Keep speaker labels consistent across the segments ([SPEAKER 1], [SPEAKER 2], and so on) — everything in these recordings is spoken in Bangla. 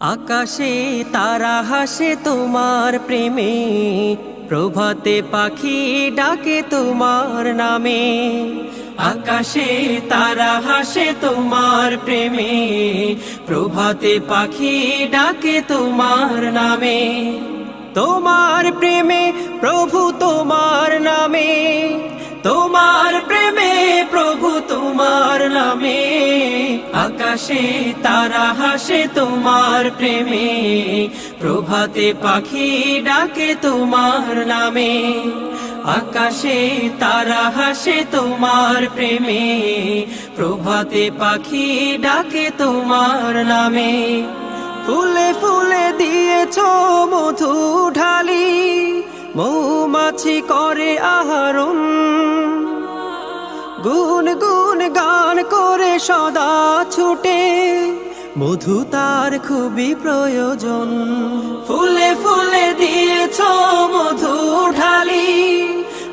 [SPEAKER 1] আকাশে তারা হাসে তোমার প্রেমে, প্রভাতে পাখি ডাকে তোমার নামে। আকাশে তারা হাসে তোমার প্রেমে, প্রভাতে পাখি ডাকে তোমার নামে। তোমার প্রেমে প্রভু তোমার নামে, তোমার প্রেমে প্রভু তোমার নামে। আকাশে তারা হাসে তোমার প্রেমে, প্রভাতে পাখি ডাকে তোমার নামে। আকাশে তারা হাসে তোমার প্রেমে, প্রভাতে পাখি ডাকে তোমার নামে। ফুলে ফুলে দিয়েছ মধু ঢালি, মৌমাছি করে আহরণ গুন গুন গান করে সদা ছুটে, মধু তার খুবই প্রয়োজন। ফুলে ফুলে দিয়েছ মধু ঢালি,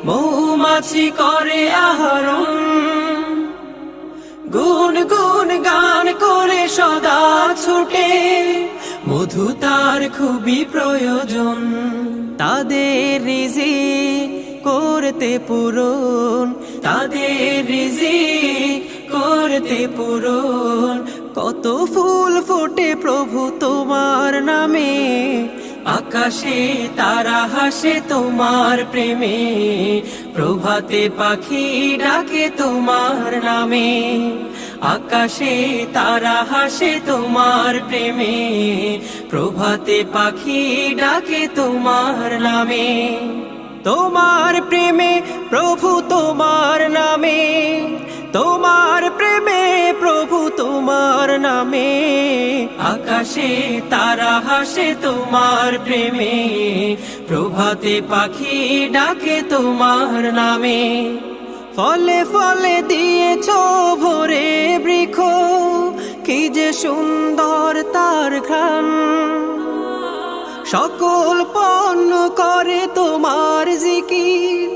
[SPEAKER 1] মৌমাছি করে আহরণ। গুন গুন গান করে সদা ছুটে, মধু তার খুবই প্রয়োজন। তাদের রিজি করতে পূরণ, তাদের রিজি করতে পূরণ। কত ফুল ফোটে প্রভু তোমার নামে। আকাশে তারা হাসে তোমার প্রেমে। প্রভাতে পাখি ডাকে তোমার নামে। আকাশে তারা হাসে তোমার প্রেমে। প্রভাতে পাখি ডাকে তোমার নামে। তোমার প্রেমে প্রভু তোমার নামে। নামে। আকাশে তারা হাসে তোমার প্রেমে। প্রভাতে পাখি ডাকে তোমার নামে। ফলে ফলে দিয়েছ ভোরে বৃক্ষ, কি যে সুন্দর তার ঘ্রাণ। সকল পণ্য করে তোমার জিকির,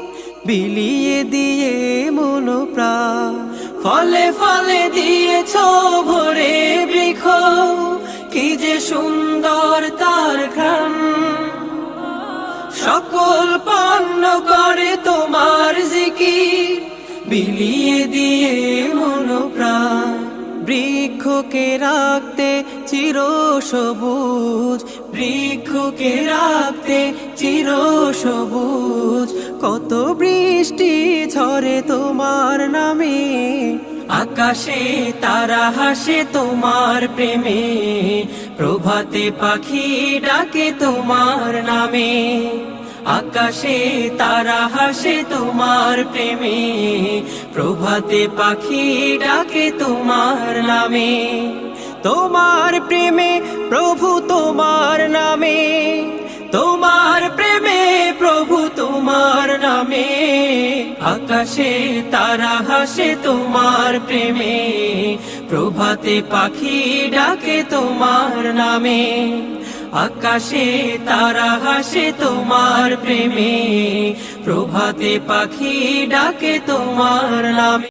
[SPEAKER 1] বিলিয়ে দিয়ে মন প্রাণ ফলে ফলে দিয়েছ ভোরে বৃক্ষ, কি যে সুন্দর তার ঘ্রাণ। সকল পণ্য করে তোমার জিকি বিলিয়ে দিয়ে মন প্রাণ। বৃক্ষকে রাখতে চির সবুজ, বৃক্ষকে রাখতে চির সবুজ। কত বৃষ্টি ঝরে তোমার নামে, আকাশে তারা হাসে তোমার প্রেমে, প্রভাতে পাখি ডাকে তোমার নামে, আকাশে তারা হাসে তোমার প্রেমে, প্রভাতে পাখি ডাকে তোমার নামে, তোমার প্রেমে প্রভু তোমার নামে। নামে আকাশে তারা হাসে তোমার প্রেমে, প্রভাতে পাখি ডাকে তোমার নামে, আকাশে তারা হাসে তোমার প্রেমে, প্রভাতে পাখি ডাকে তোমার নামে।